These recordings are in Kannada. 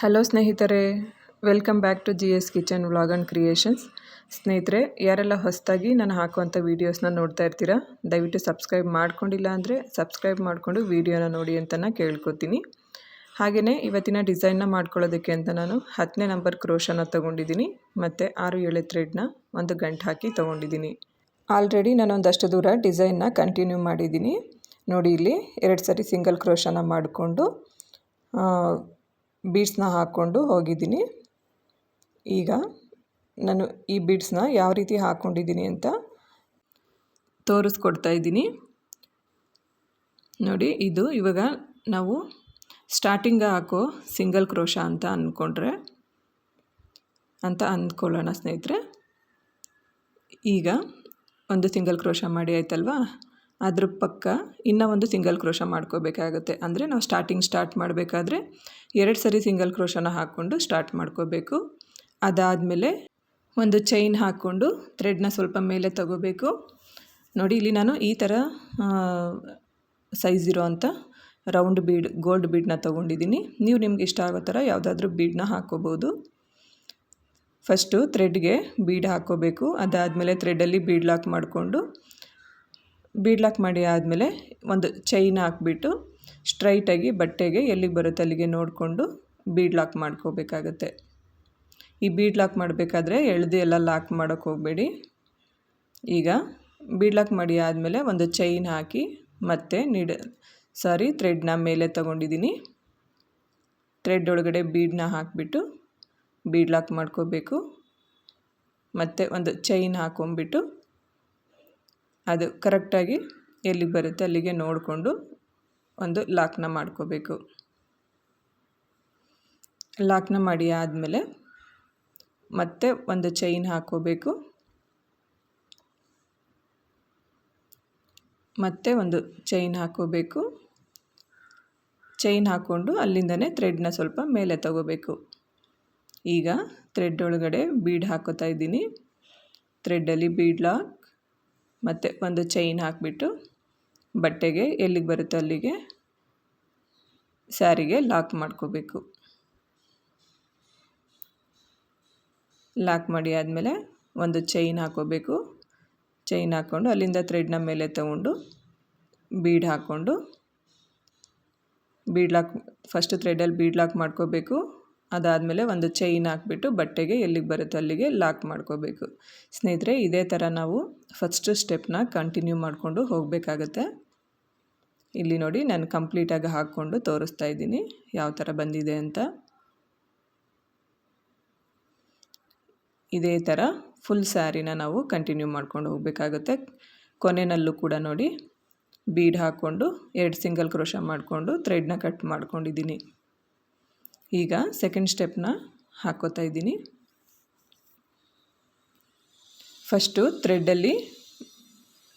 ಹಲೋ ಸ್ನೇಹಿತರೆ, welcome back to G S kitchen vlog and creations. ಸ್ನೇಹಿತರೆ, ಯಾರೆಲ್ಲ ಹೊಸದಾಗಿ ನಾನು ಹಾಕುವಂಥ ವೀಡಿಯೋಸ್ನ ನೋಡ್ತಾ ಇರ್ತೀರಾ, ದಯವಿಟ್ಟು ಸಬ್ಸ್ಕ್ರೈಬ್ ಮಾಡ್ಕೊಂಡಿಲ್ಲ ಅಂದರೆ ಸಬ್ಸ್ಕ್ರೈಬ್ ಮಾಡಿಕೊಂಡು ವೀಡಿಯೋನ ನೋಡಿ ಅಂತ ಕೇಳ್ಕೊತೀನಿ. ಹಾಗೆಯೇ ಇವತ್ತಿನ ಡಿಸೈನ್ನ ಮಾಡ್ಕೊಳ್ಳೋದಕ್ಕೆ ಅಂತ ನಾನು ಹತ್ತನೇ ನಂಬರ್ ಕ್ರೋಶನ ತೊಗೊಂಡಿದ್ದೀನಿ, ಮತ್ತು ಆರು ಏಳು ಥ್ರೆಡ್ನ ಒಂದು ಗಂಟು ಹಾಕಿ ತೊಗೊಂಡಿದ್ದೀನಿ. ಆಲ್ರೆಡಿ ನಾನು ಒಂದಷ್ಟು ದೂರ ಡಿಸೈನ್ನ ಕಂಟಿನ್ಯೂ ಮಾಡಿದ್ದೀನಿ. ನೋಡಿ ಇಲ್ಲಿ ಎರಡು ಸರಿ ಸಿಂಗಲ್ ಕ್ರೋಶನ ಮಾಡಿಕೊಂಡು ಬೀಡ್ಸ್ನ ಹಾಕ್ಕೊಂಡು ಹೋಗಿದ್ದೀನಿ. ಈಗ ನಾನು ಈ ಬೀಡ್ಸ್ನ ಯಾವ ರೀತಿ ಹಾಕ್ಕೊಂಡಿದ್ದೀನಿ ಅಂತ ತೋರಿಸ್ಕೊಡ್ತಾ ಇದ್ದೀನಿ. ನೋಡಿ, ಇದು ಇವಾಗ ನಾವು ಸ್ಟಾರ್ಟಿಂಗ್ ಹಾಕೋ ಸಿಂಗಲ್ ಕ್ರೋಶ ಅಂತ ಅಂದ್ಕೊಂಡ್ರೆ ಅಂತ ಅಂದ್ಕೊಳ್ಳೋಣ ಸ್ನೇಹಿತರೆ. ಈಗ ಒಂದು ಸಿಂಗಲ್ ಕ್ರೋಶ ಮಾಡಿ ಆಯ್ತಲ್ವಾ? ಅದ್ರ ಪಕ್ಕ ಇನ್ನೂ ಒಂದು ಸಿಂಗಲ್ ಕ್ರೋಶ ಮಾಡ್ಕೋಬೇಕಾಗುತ್ತೆ. ಅಂದರೆ ನಾವು ಸ್ಟಾರ್ಟಿಂಗ್ ಸ್ಟಾರ್ಟ್ ಮಾಡಬೇಕಾದ್ರೆ ಎರಡು ಸರಿ ಸಿಂಗಲ್ ಕ್ರೋಶನ ಹಾಕ್ಕೊಂಡು ಸ್ಟಾರ್ಟ್ ಮಾಡ್ಕೋಬೇಕು. ಅದಾದಮೇಲೆ ಒಂದು ಚೈನ್ ಹಾಕ್ಕೊಂಡು ಥ್ರೆಡ್ನ ಸ್ವಲ್ಪ ಮೇಲೆ ತಗೋಬೇಕು. ನೋಡಿ, ಇಲ್ಲಿ ನಾನು ಈ ಥರ ಸೈಜ್ ಇರೋ ಅಂಥ ರೌಂಡ್ ಬೀಡ್ ಗೋಲ್ಡ್ ಬೀಡನ್ನ ತೊಗೊಂಡಿದ್ದೀನಿ. ನೀವು ನಿಮ್ಗೆ ಇಷ್ಟ ಆಗೋ ಥರ ಯಾವುದಾದ್ರೂ ಬೀಡನ್ನ ಹಾಕ್ಕೋಬೋದು. ಫಸ್ಟು ಥ್ರೆಡ್ಗೆ ಬೀಡ್ ಹಾಕ್ಕೋಬೇಕು. ಅದಾದಮೇಲೆ ಥ್ರೆಡಲ್ಲಿ ಬೀಡ್ ಲಾಕ್ ಮಾಡಿಕೊಂಡು ಬೀಡ್ ಲಾಕ್ ಮಾಡಿ ಆದಮೇಲೆ ಒಂದು ಚೈನ್ ಹಾಕ್ಬಿಟ್ಟು ಸ್ಟ್ರೈಟಾಗಿ ಬಟ್ಟೆಗೆ ಎಲ್ಲಿಗೆ ಬರುತ್ತೆ ಅಲ್ಲಿಗೆ ನೋಡಿಕೊಂಡು ಬೀಡ್ಲಾಕ್ ಮಾಡ್ಕೋಬೇಕಾಗತ್ತೆ. ಈ ಬೀಡ್ಲಾಕ್ ಮಾಡಬೇಕಾದ್ರೆ ಎಳ್ದು ಎಲ್ಲ ಲಾಕ್ ಮಾಡೋಕ್ಕೆ ಹೋಗಬೇಡಿ. ಈಗ ಬೀಡ್ಲಾಕ್ ಮಾಡಿ ಆದಮೇಲೆ ಒಂದು ಚೈನ್ ಹಾಕಿ ಮತ್ತೆ ನೀಡ, ಸಾರಿ, ಥ್ರೆಡ್ನ ಮೇಲೆ ತಗೊಂಡಿದ್ದೀನಿ. ಥ್ರೆಡ್ ಒಳಗಡೆ ಬೀಡ್ನ ಹಾಕಿಬಿಟ್ಟು ಬೀಡ್ಲಾಕ್ ಮಾಡ್ಕೋಬೇಕು. ಮತ್ತು ಒಂದು ಚೈನ್ ಹಾಕೊಂಬಿಟ್ಟು ಅದು ಕರೆಕ್ಟಾಗಿ ಎಲ್ಲಿಗೆ ಬರುತ್ತೆ ಅಲ್ಲಿಗೆ ನೋಡಿಕೊಂಡು ಒಂದು ಲಾಕ್ನ ಮಾಡ್ಕೋಬೇಕು. ಲಾಕ್ನ ಮಾಡಿ ಆದಮೇಲೆ ಮತ್ತೆ ಒಂದು ಚೈನ್ ಹಾಕೋಬೇಕು. ಮತ್ತೆ ಒಂದು ಚೈನ್ ಹಾಕೋಬೇಕು. ಚೈನ್ ಹಾಕ್ಕೊಂಡು ಅಲ್ಲಿಂದನೇ ಥ್ರೆಡ್ನ ಸ್ವಲ್ಪ ಮೇಲೆ ತಗೋಬೇಕು. ಈಗ ಥ್ರೆಡ್ ಒಳಗಡೆ ಬೀಡ್ ಹಾಕೋತಾ ಇದ್ದೀನಿ. ಥ್ರೆಡ್ಡಲ್ಲಿ ಬೀಡ್ ಲಾಕ್ ಮತ್ತು ಒಂದು ಚೈನ್ ಹಾಕಿಬಿಟ್ಟು ಬಟ್ಟೆಗೆ ಎಲ್ಲಿಗೆ ಬರುತ್ತೋ ಅಲ್ಲಿಗೆ ಸ್ಯಾರಿಗೆ ಲಾಕ್ ಮಾಡ್ಕೋಬೇಕು. ಲಾಕ್ ಮಾಡಿ ಆದಮೇಲೆ ಒಂದು ಚೈನ್ ಹಾಕೋಬೇಕು. ಚೈನ್ ಹಾಕ್ಕೊಂಡು ಅಲ್ಲಿಂದ ಥ್ರೆಡ್ನ ಮೇಲೆ ತಗೊಂಡು ಬೀಡ್ ಹಾಕ್ಕೊಂಡು ಬೀಡ್ ಲಾಕ್ ಫಸ್ಟ್ ಥ್ರೆಡಲ್ಲಿ ಬೀಡ್ ಲಾಕ್ ಮಾಡ್ಕೋಬೇಕು. ಅದಾದಮೇಲೆ ಒಂದು ಚೈನ್ ಹಾಕ್ಬಿಟ್ಟು ಬಟ್ಟೆಗೆ ಎಲ್ಲಿಗೆ ಬರುತ್ತೋ ಅಲ್ಲಿಗೆ ಲಾಕ್ ಮಾಡ್ಕೋಬೇಕು. ಸ್ನೇಹಿತರೆ, ಇದೇ ಥರ ನಾವು ಫಸ್ಟ್ ಸ್ಟೆಪ್ನ ಕಂಟಿನ್ಯೂ ಮಾಡಿಕೊಂಡು ಹೋಗಬೇಕಾಗತ್ತೆ. ಇಲ್ಲಿ ನೋಡಿ ನಾನು ಕಂಪ್ಲೀಟಾಗಿ ಹಾಕ್ಕೊಂಡು ತೋರಿಸ್ತಾ ಇದ್ದೀನಿ ಯಾವ ಥರ ಬಂದಿದೆ ಅಂತ. ಇದೇ ಥರ ಫುಲ್ ಸ್ಯಾರಿನ ನಾವು ಕಂಟಿನ್ಯೂ ಮಾಡ್ಕೊಂಡು ಹೋಗಬೇಕಾಗುತ್ತೆ. ಕೊನೆಯಲ್ಲೂ ಕೂಡ ನೋಡಿ ಬೀಡ್ ಹಾಕ್ಕೊಂಡು ಎರಡು ಸಿಂಗಲ್ ಕ್ರೋಶ ಮಾಡಿಕೊಂಡು ಥ್ರೆಡ್ನ ಕಟ್ ಮಾಡ್ಕೊಂಡಿದ್ದೀನಿ. ಈಗ ಸೆಕೆಂಡ್ ಸ್ಟೆಪ್ನ ಹಾಕೋತಾ ಇದ್ದೀನಿ. ಫಸ್ಟು ಥ್ರೆಡ್ಡಲ್ಲಿ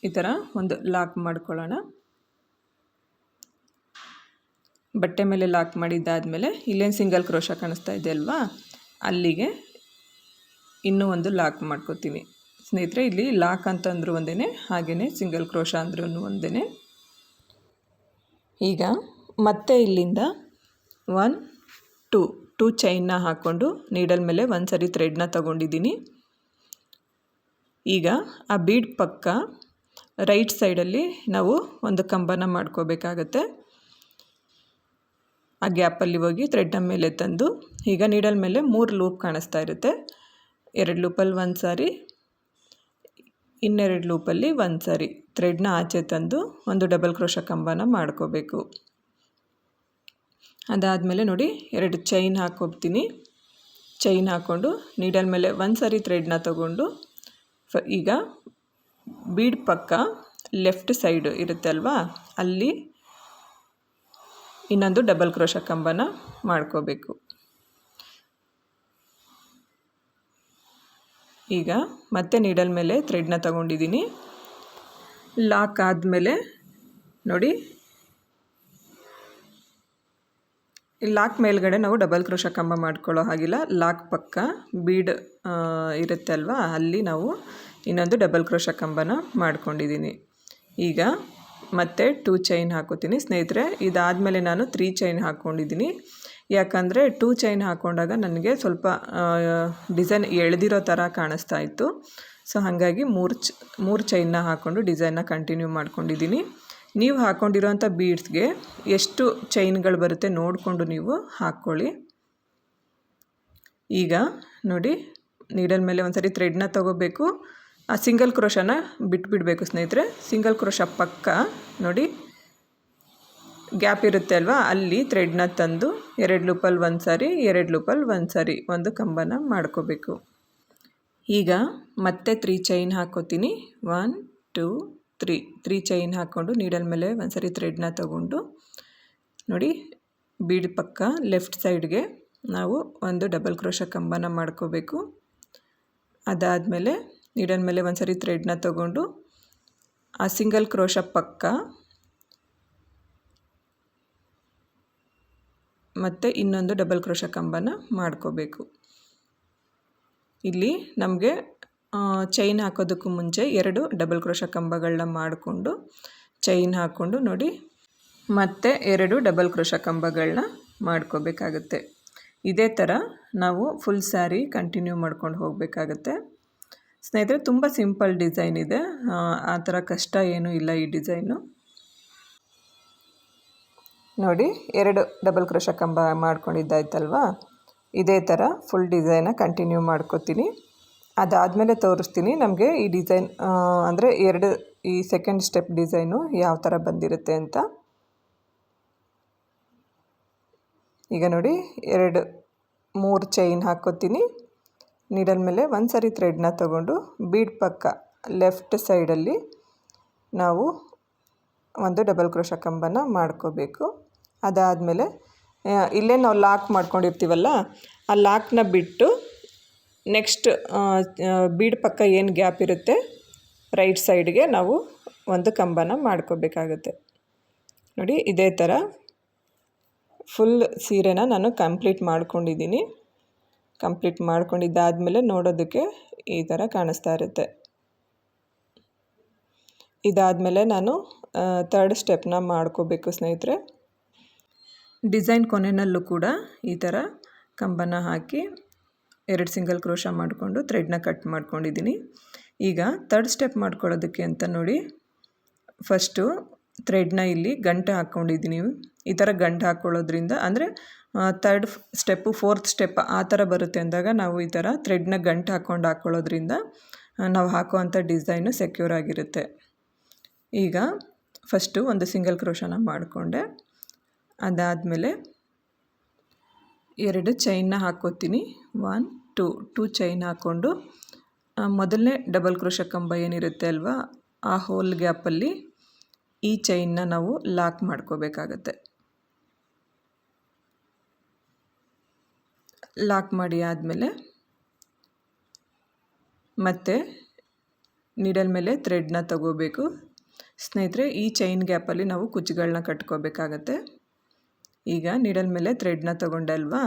ಈ ಥರ ಒಂದು ಲಾಕ್ ಮಾಡ್ಕೊಳ್ಳೋಣ. ಬಟ್ಟೆ ಮೇಲೆ ಲಾಕ್ ಮಾಡಿದ್ದಾದಮೇಲೆ ಇಲ್ಲೇನು ಸಿಂಗಲ್ ಕ್ರೋಶ ಕಾಣಿಸ್ತಾ ಇದೆ ಅಲ್ವಾ? ಅಲ್ಲಿಗೆ ಇನ್ನೂ ಒಂದು ಲಾಕ್ ಮಾಡ್ಕೋತೀನಿ ಸ್ನೇಹಿತರೆ, ಇಲ್ಲಿ ಲಾಕ್ ಅಂತಂದ್ರೂ ಒಂದೇ ಹಾಗೆಯೇ ಸಿಂಗಲ್ ಕ್ರೋಶ ಅಂದ್ರೂ ಒಂದೇ ಈಗ ಮತ್ತೆ ಇಲ್ಲಿಂದ ಒನ್ ಟು, ಟೂ ಚೈನ್ನ ಹಾಕ್ಕೊಂಡು ನೀಡಲ್ ಮೇಲೆ ಒಂದು ಸರಿ ಥ್ರೆಡ್ನ ತಗೊಂಡಿದ್ದೀನಿ. ಈಗ ಆ ಬೀಡ್ ಪಕ್ಕ ರೈಟ್ ಸೈಡಲ್ಲಿ ನಾವು ಒಂದು ಕಂಬನ ಮಾಡ್ಕೋಬೇಕಾಗತ್ತೆ. ಆ ಗ್ಯಾಪಲ್ಲಿ ಹೋಗಿ ಥ್ರೆಡ್ನ ಮೇಲೆ ತಂದು ಈಗ ನೀಡಲ್ ಮೇಲೆ ಮೂರು ಲೂಪ್ ಕಾಣಿಸ್ತಾ ಇರುತ್ತೆ. ಎರಡು ಲೂಪಲ್ಲಿ ಒಂದು ಸಾರಿ, ಇನ್ನೆರಡು ಲೂಪಲ್ಲಿ ಒಂದು ಸಾರಿ ಥ್ರೆಡ್ನ ಆಚೆ ತಂದು ಒಂದು ಡಬಲ್ ಕ್ರೋಶ ಕಂಬನ ಮಾಡ್ಕೋಬೇಕು. ಅದಾದಮೇಲೆ ನೋಡಿ ಎರಡು ಚೈನ್ ಹಾಕೋಗ್ತೀನಿ ಚೈನ್ ಹಾಕ್ಕೊಂಡು ನೀಡಲ್ ಮೇಲೆ ಒಂದು ಸಾರಿ ಥ್ರೆಡ್ನ ತಗೊಂಡು ಫ ಈಗ ಬೀಡ್ ಪಕ್ಕ ಲೆಫ್ಟ್ ಸೈಡ್ ಇರುತ್ತೆ ಅಲ್ವಾ? ಅಲ್ಲಿ ಇನ್ನೊಂದು ಡಬಲ್ ಕ್ರೋಶ ಕಂಬನ ಮಾಡ್ಕೋಬೇಕು. ಈಗ ಮತ್ತೆ ನೀಡಲ್ ಮೇಲೆ ಥ್ರೆಡ್ನ ತಗೊಂಡಿದ್ದೀನಿ. ಲಾಕ್ ಆದಮೇಲೆ ನೋಡಿ ಲಾಕ್ ಮೇಲ್ಗಡೆ ನಾವು ಡಬಲ್ ಕ್ರೋಶ ಕಂಬ ಮಾಡ್ಕೊಳ್ಳೋ ಹಾಗಿಲ್ಲ. ಲಾಕ್ ಪಕ್ಕ ಬೀಡ್ ಇರುತ್ತೆ ಅಲ್ವಾ? ಅಲ್ಲಿ ನಾವು ಇನ್ನೊಂದು ಡಬಲ್ ಕ್ರೋಶ ಕಂಬನ ಮಾಡ್ಕೊಂಡಿದ್ದೀನಿ ಈಗ ಮತ್ತೆ ಟೂ ಚೈನ್ ಹಾಕೋತೀನಿ. ಸ್ನೇಹಿತರೆ, ಇದಾದಮೇಲೆ ನಾನು ತ್ರೀ ಚೈನ್ ಹಾಕ್ಕೊಂಡಿದ್ದೀನಿ ಯಾಕಂದರೆ ಟೂ ಚೈನ್ ಹಾಕ್ಕೊಂಡಾಗ ನನಗೆ ಸ್ವಲ್ಪ ಡಿಸೈನ್ ಎಳೆದಿರೋ ಥರ ಕಾಣಿಸ್ತಾ ಇತ್ತು. ಸೊ, ಹಾಗಾಗಿ ಮೂರು ಚ, ಮೂರು ಚೈನ್ನ ಹಾಕ್ಕೊಂಡು ಡಿಸೈನ್ನ ಕಂಟಿನ್ಯೂ ಮಾಡ್ಕೊಂಡಿದ್ದೀನಿ ನೀವು ಹಾಕ್ಕೊಂಡಿರೋಂಥ ಬೀಡ್ಸ್ಗೆ ಎಷ್ಟು ಚೈನ್ಗಳು ಬರುತ್ತೆ ನೋಡಿಕೊಂಡು ನೀವು ಹಾಕ್ಕೊಳ್ಳಿ. ಈಗ ನೋಡಿ ನೀಡಲ್ ಮೇಲೆ ಒಂದು ಸರಿ ಥ್ರೆಡ್ನ ತೊಗೋಬೇಕು. ಆ ಸಿಂಗಲ್ ಕ್ರೋಶನ ಬಿಟ್ಬಿಡಬೇಕು ಸ್ನೇಹಿತರೆ. ಸಿಂಗಲ್ ಕ್ರೋಶ ಪಕ್ಕ ನೋಡಿ ಗ್ಯಾಪ್ ಇರುತ್ತೆ ಅಲ್ವಾ? ಅಲ್ಲಿ ಥ್ರೆಡ್ನ ತಂದು ಎರಡು ಲೂಪಲ್ಲಿ ಒಂದು ಸಾರಿ ಎರಡು ಲೂಪಲ್ಲಿ ಒಂದು ಸಾರಿ ಒಂದು ಕಂಬನ ಮಾಡ್ಕೋಬೇಕು. ಈಗ ಮತ್ತೆ ತ್ರೀ ಚೈನ್ ಹಾಕೋತೀನಿ. One two three three chain ಹಾಕ್ಕೊಂಡು ನೀಡಲ್ ಮೇಲೆ ಒಂದು ಸರಿ ಥ್ರೆಡ್ನ ತಗೊಂಡು ನೋಡಿ ಬೀಡ್ ಪಕ್ಕ ಲೆಫ್ಟ್ ಸೈಡ್ಗೆ ನಾವು ಒಂದು ಡಬಲ್ ಕ್ರೋಶ ಕಂಬನ ಮಾಡ್ಕೋಬೇಕು. ಅದಾದಮೇಲೆ ನೀಡಲ್ ಮೇಲೆ ಒಂದು ಸರಿ ಥ್ರೆಡ್ನ ತಗೊಂಡು ಆ ಸಿಂಗಲ್ ಕ್ರೋಶ ಪಕ್ಕ ಮತ್ತು ಇನ್ನೊಂದು ಡಬಲ್ ಕ್ರೋಶ ಕಂಬನ ಮಾಡ್ಕೋಬೇಕು. ಇಲ್ಲಿ ನಮಗೆ ಚೈನ್ ಹಾಕೋದಕ್ಕೂ ಮುಂಚೆ ಎರಡು ಡಬಲ್ ಕ್ರೋಶ ಕಂಬಗಳನ್ನ ಮಾಡಿಕೊಂಡು ಚೈನ್ ಹಾಕ್ಕೊಂಡು ನೋಡಿ, ಮತ್ತೆ ಎರಡು ಡಬಲ್ ಕ್ರೋಶ ಕಂಬಗಳನ್ನ ಮಾಡ್ಕೋಬೇಕಾಗತ್ತೆ. ಇದೇ ಥರ ನಾವು ಫುಲ್ ಸ್ಯಾರಿ ಕಂಟಿನ್ಯೂ ಮಾಡ್ಕೊಂಡು ಹೋಗಬೇಕಾಗತ್ತೆ. ಸ್ನೇಹಿತರೆ, ತುಂಬ ಸಿಂಪಲ್ ಡಿಸೈನ್ ಇದೆ. ಆ ಥರ ಕಷ್ಟ ಏನೂ ಇಲ್ಲ ಈ ಡಿಸೈನು ನೋಡಿ, ಎರಡು ಡಬಲ್ ಕ್ರೋಶ ಕಂಬ ಮಾಡ್ಕೊಂಡಿದ್ದಾಯ್ತಲ್ವಾ? ಇದೇ ಥರ ಫುಲ್ ಡಿಸೈನ ಕಂಟಿನ್ಯೂ ಮಾಡ್ಕೋತೀನಿ. ಅದಾದಮೇಲೆ ತೋರಿಸ್ತೀನಿ ನಮಗೆ ಈ ಡಿಸೈನ್ ಅಂದರೆ ಎರಡು, ಈ ಸೆಕೆಂಡ್ ಸ್ಟೆಪ್ ಡಿಸೈನು ಯಾವ ಥರ ಬಂದಿರುತ್ತೆ ಅಂತ. ಈಗ ನೋಡಿ, ಎರಡು, ಮೂರು ಚೈನ್ ಹಾಕ್ಕೋತೀನಿ ನೀಡಲ್ ಮೇಲೆ ಒಂದು ಸರಿ ಥ್ರೆಡ್ನ ತೊಗೊಂಡು ಬೀಡ್ ಪಕ್ಕ ಲೆಫ್ಟ್ ಸೈಡಲ್ಲಿ ನಾವು ಒಂದು ಡಬಲ್ ಕ್ರೋಶ ಕಂಬನ ಮಾಡ್ಕೋಬೇಕು. ಅದಾದಮೇಲೆ ಇಲ್ಲೇ ನಾವು ಲಾಕ್ ಮಾಡ್ಕೊಂಡಿರ್ತೀವಲ್ಲ, ಆ ಲಾಕ್ನ ಬಿಟ್ಟು ನೆಕ್ಸ್ಟ್ ಬೀಡ್ ಪಕ್ಕ ಏನು ಗ್ಯಾಪ್ ಇರುತ್ತೆ, ರೈಟ್ ಸೈಡ್ಗೆ ನಾವು ಒಂದು ಕಂಬನ ಮಾಡ್ಕೋಬೇಕಾಗುತ್ತೆ. ನೋಡಿ, ಇದೇ ಥರ ಫುಲ್ ಸೀರೆನ ನಾನು ಕಂಪ್ಲೀಟ್ ಮಾಡ್ಕೊಂಡಿದ್ದೀನಿ. ಕಂಪ್ಲೀಟ್ ಮಾಡ್ಕೊಂಡಿದ್ದಾದಮೇಲೆ ನೋಡೋದಕ್ಕೆ ಈ ಥರ ಕಾಣಿಸ್ತಾ ಇರುತ್ತೆ. ಇದಾದಮೇಲೆ ನಾನು ತರ್ಡ್ ಸ್ಟೆಪ್ನ ಮಾಡ್ಕೋಬೇಕು ಸ್ನೇಹಿತರೆ. ಡಿಸೈನ್ ಕೊನೆಯಲ್ಲೂ ಕೂಡ ಈ ಥರ ಕಂಬನ ಹಾಕಿ ಎರಡು ಸಿಂಗಲ್ ಕ್ರೋಶ ಮಾಡಿಕೊಂಡು ಥ್ರೆಡ್ನ ಕಟ್ ಮಾಡ್ಕೊಂಡಿದ್ದೀನಿ. ಈಗ ಥರ್ಡ್ ಸ್ಟೆಪ್ ಮಾಡ್ಕೊಳ್ಳೋದಕ್ಕೆ ಅಂತ ನೋಡಿ, ಫಸ್ಟು ಥ್ರೆಡ್ನ ಇಲ್ಲಿ ಗಂಟು ಹಾಕ್ಕೊಂಡಿದ್ದೀನಿ ಈ ಥರ ಗಂಟು ಹಾಕ್ಕೊಳ್ಳೋದ್ರಿಂದ, ಅಂದರೆ ಥರ್ಡ್ ಸ್ಟೆಪ್ಪು ಫೋರ್ತ್ ಸ್ಟೆಪ್ ಆ ಥರ ಬರುತ್ತೆ ಅಂದಾಗ ನಾವು ಈ ಥರ ಥ್ರೆಡ್ನ ಗಂಟು ಹಾಕ್ಕೊಂಡು ಹಾಕ್ಕೊಳ್ಳೋದ್ರಿಂದ ನಾವು ಹಾಕುವಂಥ ಡಿಸೈನು ಸೆಕ್ಯೂರ್ ಆಗಿರುತ್ತೆ. ಈಗ ಫಸ್ಟು ಒಂದು ಸಿಂಗಲ್ ಕ್ರೋಶನ ಮಾಡಿಕೊಂಡೆ. ಅದಾದಮೇಲೆ ಎರಡು ಚೈನ್ನ ಹಾಕ್ಕೋತೀನಿ. ಒನ್ ಟು, ಟೂ ಚೈನ್ ಹಾಕ್ಕೊಂಡು ಮೊದಲನೇ ಡಬಲ್ ಕ್ರೋಶ ಕಂಬ ಏನಿರುತ್ತೆ ಅಲ್ವಾ, ಆ ಹೋಲ್ ಗ್ಯಾಪಲ್ಲಿ ಈ ಚೈನ್ನ ನಾವು ಲಾಕ್ ಮಾಡ್ಕೋಬೇಕಾಗತ್ತೆ. ಲಾಕ್ ಮಾಡಿ ಆದಮೇಲೆ ಮತ್ತೆ ನೀಡಲ್ ಮೇಲೆ ಥ್ರೆಡ್ನ ತಗೋಬೇಕು. ಸ್ನೇಹಿತರೆ, ಈ ಚೈನ್ ಗ್ಯಾಪಲ್ಲಿ ನಾವು ಕುಚ್ಚುಗಳನ್ನ ಕಟ್ಕೋಬೇಕಾಗತ್ತೆ. ಈಗ ನೀಡಲ್ ಮೇಲೆ ಥ್ರೆಡ್ನ ತಗೊಂಡೆ ಅಲ್ವಾ,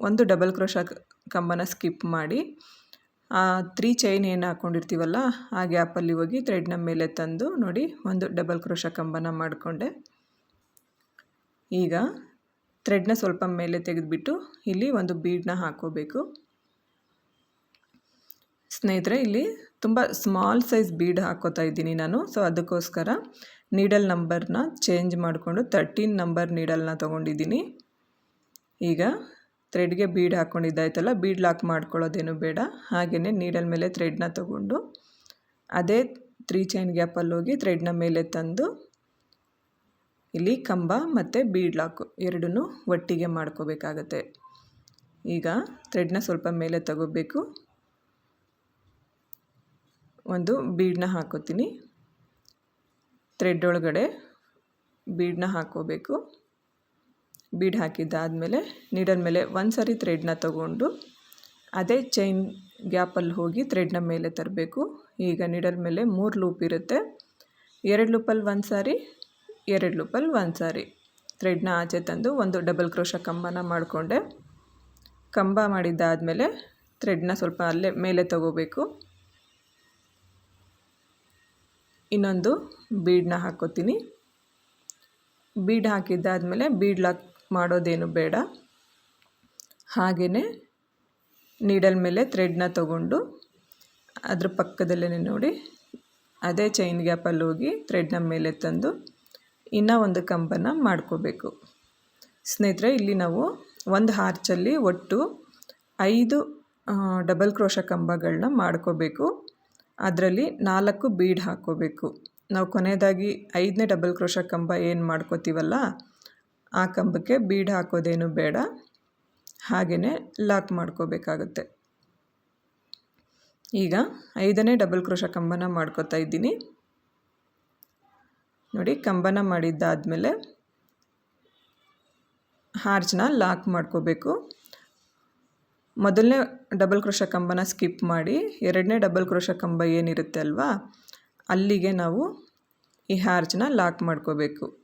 ಒಂದು ಡಬಲ್ ಕ್ರೋಶ ಕಂಬನ ಸ್ಕಿಪ್ ಮಾಡಿ, ಆ ತ್ರೀ ಚೈನ್ ಏನು ಹಾಕ್ಕೊಂಡಿರ್ತೀವಲ್ಲ ಆ ಗ್ಯಾಪಲ್ಲಿ ಹೋಗಿ ಥ್ರೆಡ್ನ ಮೇಲೆ ತಂದು ನೋಡಿ, ಒಂದು ಡಬಲ್ ಕ್ರೋಶ ಕಂಬನ ಮಾಡಿಕೊಂಡೆ. ಈಗ ಥ್ರೆಡ್ನ ಸ್ವಲ್ಪ ಮೇಲೆ ತೆಗೆದುಬಿಟ್ಟು ಇಲ್ಲಿ ಒಂದು ಬೀಡನ್ನ ಹಾಕೋಬೇಕು. ಸ್ನೇಹಿತರೆ, ಇಲ್ಲಿ ತುಂಬ ಸ್ಮಾಲ್ ಸೈಜ್ ಬೀಡ್ ಹಾಕೋತಾ ಇದ್ದೀನಿ ನಾನು. ಸೊ, ಅದಕ್ಕೋಸ್ಕರ ನೀಡಲ್ ನಂಬರ್ನ ಚೇಂಜ್ ಮಾಡಿಕೊಂಡು ತರ್ಟೀನ್ ನಂಬರ್ ನೀಡಲ್ನ ತೊಗೊಂಡಿದ್ದೀನಿ. ಈಗ ಥ್ರೆಡ್ಗೆ ಬೀಡ್ ಹಾಕ್ಕೊಂಡಿದ್ದಾಯ್ತಲ್ಲ ಬೀಡ್ ಲಾಕ್ ಮಾಡ್ಕೊಳ್ಳೋದೇನು ಬೇಡ. ಹಾಗೆಯೇ ನೀಡಲ್ ಮೇಲೆ ಥ್ರೆಡ್ನ ತಗೊಂಡು ಅದೇ ತ್ರೀ ಚೈನ್ ಗ್ಯಾಪಲ್ಲಿ ಹೋಗಿ ಥ್ರೆಡ್ನ ಮೇಲೆ ತಂದು ಇಲ್ಲಿ ಕಂಬ ಮತ್ತು ಬೀಡ್ ಲಾಕು ಎರಡನ್ನೂ ಒಟ್ಟಿಗೆ ಮಾಡ್ಕೋಬೇಕಾಗತ್ತೆ. ಈಗ ಥ್ರೆಡ್ನ ಸ್ವಲ್ಪ ಮೇಲೆ ತಗೋಬೇಕು. ಒಂದು ಬೀಡನ್ನ ಹಾಕೋತೀನಿ. ಥ್ರೆಡ್ ಒಳಗಡೆ ಬೀಡನ್ನ ಹಾಕೋಬೇಕು. ಬೀಡ್ ಹಾಕಿದ್ದಾದಮೇಲೆ ನೀಡಲ್ ಮೇಲೆ ಒಂದು ಸಾರಿ ಥ್ರೆಡ್ನ ತಗೊಂಡು ಅದೇ ಚೈನ್ ಗ್ಯಾಪಲ್ಲಿ ಹೋಗಿ ಥ್ರೆಡ್ನ ಮೇಲೆ ತರಬೇಕು. ಈಗ ನೀಡಲ್ ಮೇಲೆ ಮೂರು ಲೂಪ್ ಇರುತ್ತೆ. ಎರಡು ಲೂಪಲ್ಲಿ ಒಂದು ಸಾರಿ, ಎರಡು ಲೂಪಲ್ಲಿ ಒಂದು ಸಾರಿ. ಥ್ರೆಡ್ನ ಆಚೆ ತಂದು ಒಂದು ಡಬಲ್ ಕ್ರೋಶ ಕಂಬನ ಮಾಡಿಕೊಂಡೆ. ಕಂಬ ಮಾಡಿದ್ದಾದಮೇಲೆ ಥ್ರೆಡ್ನ ಸ್ವಲ್ಪ ಅಲ್ಲೇ ಮೇಲೆ ತಗೋಬೇಕು. ಇನ್ನೊಂದು ಬೀಡನ್ನ ಹಾಕೋತೀನಿ. ಬೀಡ್ ಹಾಕಿದ್ದಾದಮೇಲೆ ಬೀಡ್ ಲಾಕ್ ಮಾಡೋದೇನು ಬೇಡ. ಹಾಗೆಯೇ ನೀಡಲ್ ಮೇಲೆ ಥ್ರೆಡ್ನ ತಗೊಂಡು ಅದ್ರ ಪಕ್ಕದಲ್ಲೇ ನೋಡಿ, ಅದೇ ಚೈನ್ ಗ್ಯಾಪಲ್ಲಿ ಹೋಗಿ ಥ್ರೆಡ್ನ ಮೇಲೆ ತಂದು ಇನ್ನೂ ಒಂದು ಕಂಬನ ಮಾಡ್ಕೋಬೇಕು. ಸ್ನೇಹಿತರೆ, ಇಲ್ಲಿ ನಾವು ಒಂದು ಹಾರ್ಚಲ್ಲಿ ಒಟ್ಟು ಐದು ಡಬಲ್ ಕ್ರೋಶ ಕಂಬಗಳನ್ನ ಮಾಡ್ಕೋಬೇಕು. ಅದರಲ್ಲಿ ನಾಲ್ಕು ಬೀಡ್ ಹಾಕ್ಕೋಬೇಕು ನಾವು ಕೊನೆಯದಾಗಿ ಐದನೇ ಡಬಲ್ ಕ್ರೋಶ ಕಂಬ ಏನು ಮಾಡ್ಕೋತೀವಲ್ಲ ಆ ಕಂಬಕ್ಕೆ ಬೀಡ್ ಹಾಕೋದೇನು ಬೇಡ. ಹಾಗೆಯೇ ಲಾಕ್ ಮಾಡ್ಕೋಬೇಕಾಗುತ್ತೆ. ಈಗ ಐದನೇ ಡಬಲ್ ಕ್ರೋಶ ಕಂಬನ ಮಾಡ್ಕೋತಾ ಇದ್ದೀನಿ. ನೋಡಿ, ಕಂಬನ ಮಾಡಿದ್ದಾದಮೇಲೆ ಹಾರ್ಚ್ನ ಲಾಕ್ ಮಾಡ್ಕೋಬೇಕು. ಮೊದಲನೇ ಡಬಲ್ ಕ್ರೋಶ ಕಂಬನ ಸ್ಕಿಪ್ ಮಾಡಿ, ಎರಡನೇ ಡಬಲ್ ಕ್ರೋಶ ಕಂಬ ಏನಿರುತ್ತೆ ಅಲ್ವಾ, ಅಲ್ಲಿಗೆ ನಾವು ಈ ಹಾರ್ಚ್ನ ಲಾಕ್ ಮಾಡ್ಕೋಬೇಕು.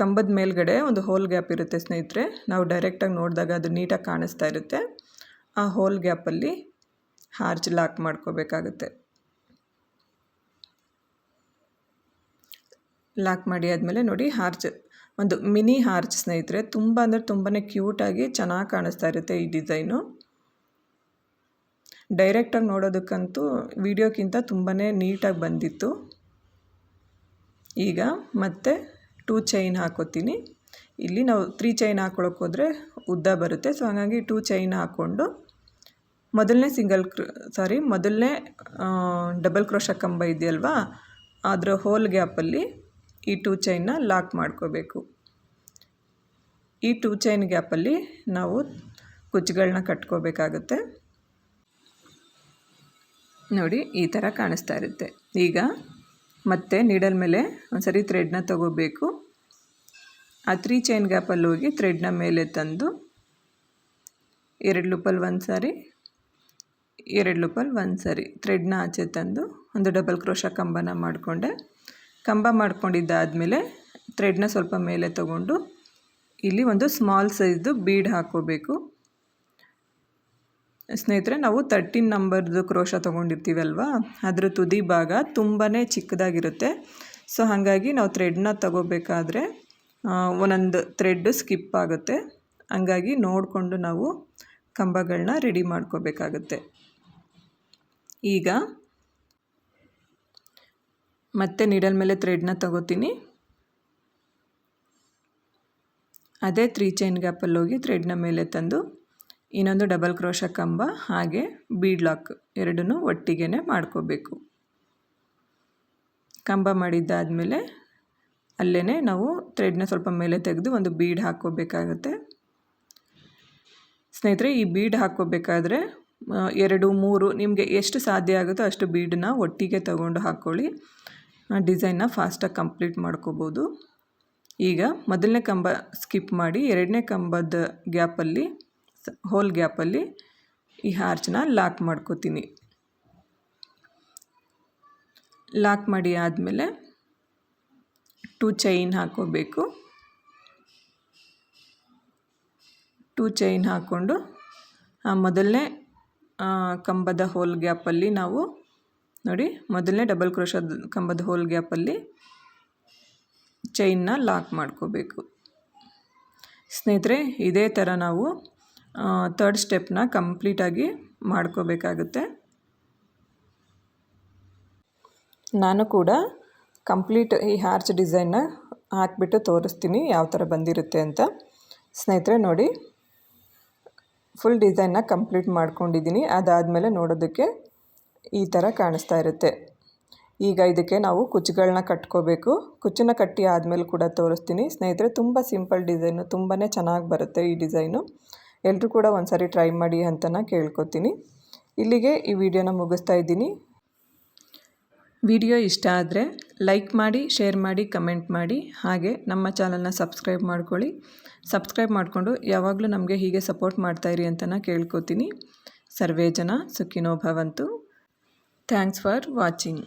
ಕಂಬದ ಮೇಲ್ಗಡೆ ಒಂದು ಹೋಲ್ ಗ್ಯಾಪ್ ಇರುತ್ತೆ ಸ್ನೇಹಿತರೆ. ನಾವು ಡೈರೆಕ್ಟಾಗಿ ನೋಡಿದಾಗ ಅದು ನೀಟಾಗಿ ಕಾಣಿಸ್ತಾ ಇರುತ್ತೆ. ಆ ಹೋಲ್ ಗ್ಯಾಪಲ್ಲಿ ಹಾರ್ಚ್ ಲಾಕ್ ಮಾಡ್ಕೋಬೇಕಾಗುತ್ತೆ. ಲಾಕ್ ಮಾಡಿ ಆದಮೇಲೆ ನೋಡಿ ಹಾರ್ಚ್ ಒಂದು ಮಿನಿ ಹಾರ್ಚ್ ಸ್ನೇಹಿತರೆ. ತುಂಬ ಅಂದರೆ ತುಂಬಾ ಕ್ಯೂಟಾಗಿ ಚೆನ್ನಾಗಿ ಕಾಣಿಸ್ತಾ ಇರುತ್ತೆ ಈ ಡಿಸೈನು ಡೈರೆಕ್ಟಾಗಿ ನೋಡೋದಕ್ಕಂತೂ ವಿಡಿಯೋಕ್ಕಿಂತ ತುಂಬಾ ನೀಟಾಗಿ ಬಂದಿತ್ತು. ಈಗ ಮತ್ತೆ ಟೂ ಚೈನ್ ಹಾಕೋತೀನಿ. ಇಲ್ಲಿ ನಾವು ತ್ರೀ ಚೈನ್ ಹಾಕ್ಕೊಳಕ್ಕೆ ಹೋದರೆ ಉದ್ದ ಬರುತ್ತೆ. ಸೊ ಹಾಗಾಗಿ ಟೂ ಚೈನ್ ಹಾಕ್ಕೊಂಡು ಮೊದಲನೇ ಸಿಂಗಲ್ ಕ್ರ ಸಾರಿ ಮೊದಲನೇ ಡಬಲ್ ಕ್ರೋಶ ಕಂಬ ಇದೆಯಲ್ವಾ? ಅದರ ಹೋಲ್ ಗ್ಯಾಪಲ್ಲಿ ಈ ಟೂ ಚೈನ್ನ ಲಾಕ್ ಮಾಡ್ಕೋಬೇಕು. ಈ ಟೂ ಚೈನ್ ಗ್ಯಾಪಲ್ಲಿ ನಾವು ಕುಚ್ಚುಗಳನ್ನ ಕಟ್ಕೋಬೇಕಾಗುತ್ತೆ. ನೋಡಿ, ಈ ಥರ ಕಾಣಿಸ್ತಾ ಇರುತ್ತೆ. ಈಗ ಮತ್ತೆ ನೀಡಲ್ ಮೇಲೆ ಒಂದ್ಸರಿ ಥ್ರೆಡ್ನ ತಗೋಬೇಕು. ಆ ತ್ರೀ ಚೈನ್ ಗ್ಯಾಪಲ್ಲಿ ಹೋಗಿ ಥ್ರೆಡ್ನ ಮೇಲೆ ತಂದು ಎರಡು ಲೂಪಲ್ಲಿ ಒಂದು ಸಾರಿ, ಎರಡು ಲೂಪಲ್ಲಿ ಒಂದು ಸಾರಿ ಥ್ರೆಡ್ನ ಆಚೆ ತಂದು ಒಂದು ಡಬಲ್ ಕ್ರೋಶ ಕಂಬನ ಮಾಡಿಕೊಂಡೆ. ಕಂಬ ಮಾಡ್ಕೊಂಡಿದ್ದಾದಮೇಲೆ ಥ್ರೆಡ್ನ ಸ್ವಲ್ಪ ಮೇಲೆ ತಗೊಂಡು ಇಲ್ಲಿ ಒಂದು ಸ್ಮಾಲ್ ಸೈಜ್ದು ಬೀಡ್ ಹಾಕ್ಕೋಬೇಕು ಸ್ನೇಹಿತರೆ, ನಾವು ತರ್ಟೀನ್ ನಂಬರ್ದು ಕ್ರೋಶ ತೊಗೊಂಡಿರ್ತೀವಲ್ವ? ಅದರ ತುದಿ ಭಾಗ ತುಂಬಾ ಚಿಕ್ಕದಾಗಿರುತ್ತೆ. ಸೊ ಹಾಗಾಗಿ ನಾವು ಥ್ರೆಡ್ನ ತಗೋಬೇಕಾದ್ರೆ ಒಂದೊಂದು ಥ್ರೆಡ್ ಸ್ಕಿಪ್ ಆಗುತ್ತೆ. ಹಂಗಾಗಿ ನೋಡಿಕೊಂಡು ನಾವು ಕಂಬಗಳನ್ನ ರೆಡಿ ಮಾಡ್ಕೋಬೇಕಾಗುತ್ತೆ. ಈಗ ಮತ್ತೆ ನೀಡಲ್ ಮೇಲೆ ಥ್ರೆಡ್ನ ತಗೋತೀನಿ. ಅದೇ ತ್ರೀ ಚೈನ್ ಗ್ಯಾಪಲ್ಲಿ ಹೋಗಿ ಥ್ರೆಡ್ನ ಮೇಲೆ ತಂದು ಇನ್ನೊಂದು ಡಬಲ್ ಕ್ರೋಶ ಕಂಬ ಹಾಗೆ ಬೀಡ್ ಲಾಕ್ ಎರಡನ್ನೂ ಒಟ್ಟಿಗೆ ಮಾಡ್ಕೋಬೇಕು. ಕಂಬ ಮಾಡಿದ್ದಾದಮೇಲೆ ಅಲ್ಲೇ ನಾವು ಥ್ರೆಡ್ನ ಸ್ವಲ್ಪ ಮೇಲೆ ತೆಗೆದು ಒಂದು ಬೀಡ್ ಹಾಕ್ಕೋಬೇಕಾಗತ್ತೆ. ಸ್ನೇಹಿತರೆ, ಈ ಬೀಡ್ ಹಾಕ್ಕೋಬೇಕಾದ್ರೆ ಎರಡು, ಮೂರು, ನಿಮಗೆ ಎಷ್ಟು ಸಾಧ್ಯ ಆಗುತ್ತೋ ಅಷ್ಟು ಬೀಡನ್ನ ಒಟ್ಟಿಗೆ ತಗೊಂಡು ಹಾಕ್ಕೊಳ್ಳಿ. ಡಿಸೈನ್ನ ಫಾಸ್ಟಾಗಿ ಕಂಪ್ಲೀಟ್ ಮಾಡ್ಕೋಬೋದು. ಈಗ ಮೊದಲನೇ ಕಂಬ ಸ್ಕಿಪ್ ಮಾಡಿ, ಎರಡನೇ ಕಂಬದ ಗ್ಯಾಪಲ್ಲಿ ಹೋಲ್ ಗ್ಯಾಪಲ್ಲಿ ಈ ಹಾರ್ಚನ್ನ ಲಾಕ್ ಮಾಡ್ಕೋತೀನಿ. ಲಾಕ್ ಮಾಡಿ ಆದಮೇಲೆ ಟೂ ಚೈನ್ ಹಾಕೋಬೇಕು. ಟೂ ಚೈನ್ ಹಾಕ್ಕೊಂಡು ಮೊದಲನೇ ಕಂಬದ ಹೋಲ್ ಗ್ಯಾಪಲ್ಲಿ ನಾವು, ನೋಡಿ, ಮೊದಲನೇ ಡಬಲ್ ಕ್ರೋಶದ ಕಂಬದ ಹೋಲ್ ಗ್ಯಾಪಲ್ಲಿ ಚೈನ್ನ ಲಾಕ್ ಮಾಡ್ಕೋಬೇಕು. ಸ್ನೇಹಿತರೆ, ಇದೇ ಥರ ನಾವು ಥರ್ಡ್ ಸ್ಟೆಪ್ನ ಕಂಪ್ಲೀಟಾಗಿ ಮಾಡ್ಕೋಬೇಕಾಗುತ್ತೆ. ನಾನು ಕೂಡ ಕಂಪ್ಲೀಟ್ ಈ ಹಾರ್ಚ್ ಡಿಸೈನ್ನ ಹಾಕ್ಬಿಟ್ಟು ತೋರಿಸ್ತೀನಿ ಯಾವ ಥರ ಬಂದಿರುತ್ತೆ ಅಂತ. ಸ್ನೇಹಿತರೆ, ನೋಡಿ. ಫುಲ್ ಡಿಸೈನ್ನ ಕಂಪ್ಲೀಟ್ ಮಾಡ್ಕೊಂಡಿದ್ದೀನಿ. ಅದಾದಮೇಲೆ ನೋಡೋದಕ್ಕೆ ಈ ಥರ ಕಾಣಿಸ್ತಾ ಇರುತ್ತೆ. ಈಗ ಇದಕ್ಕೆ ನಾವು ಕುಚ್ಚುಗಳನ್ನ ಕಟ್ಕೋಬೇಕು. ಕುಚ್ಚನ್ನ ಕಟ್ಟಿ ಆದಮೇಲೆ ಕೂಡ ತೋರಿಸ್ತೀನಿ. ಸ್ನೇಹಿತರೆ, ತುಂಬ ಸಿಂಪಲ್ ಡಿಸೈನು ತುಂಬಾ ಚೆನ್ನಾಗಿ ಬರುತ್ತೆ ಈ ಡಿಸೈನು. ಎಲ್ಲರೂ ಕೂಡ ಒಂದು ಟ್ರೈ ಮಾಡಿ ಅಂತನ ಕೇಳ್ಕೊತೀನಿ. ಇಲ್ಲಿಗೆ ಈ ವಿಡಿಯೋನ ಮುಗಿಸ್ತಾ ಇದ್ದೀನಿ. ವಿಡಿಯೋ ಇಷ್ಟ ಆದರೆ ಲೈಕ್ ಮಾಡಿ, ಶೇರ್ ಮಾಡಿ, ಕಮೆಂಟ್ ಮಾಡಿ. ಹಾಗೆ ನಮ್ಮ ಚಾನಲ್ನ ಸಬ್ಸ್ಕ್ರೈಬ್ ಮಾಡ್ಕೊಳ್ಳಿ. ಸಬ್ಸ್ಕ್ರೈಬ್ ಮಾಡಿಕೊಂಡು ಯಾವಾಗಲೂ ನಮಗೆ ಹೀಗೆ ಸಪೋರ್ಟ್ ಮಾಡ್ತಾಯಿರಿ ಅಂತ ಕೇಳ್ಕೊತೀನಿ. ಸರ್ವೇ ಜನ ಸುಖಿನೋ ಭವಂತು ಥ್ಯಾಂಕ್ಸ್ ಫಾರ್ ವಾಚಿಂಗ್.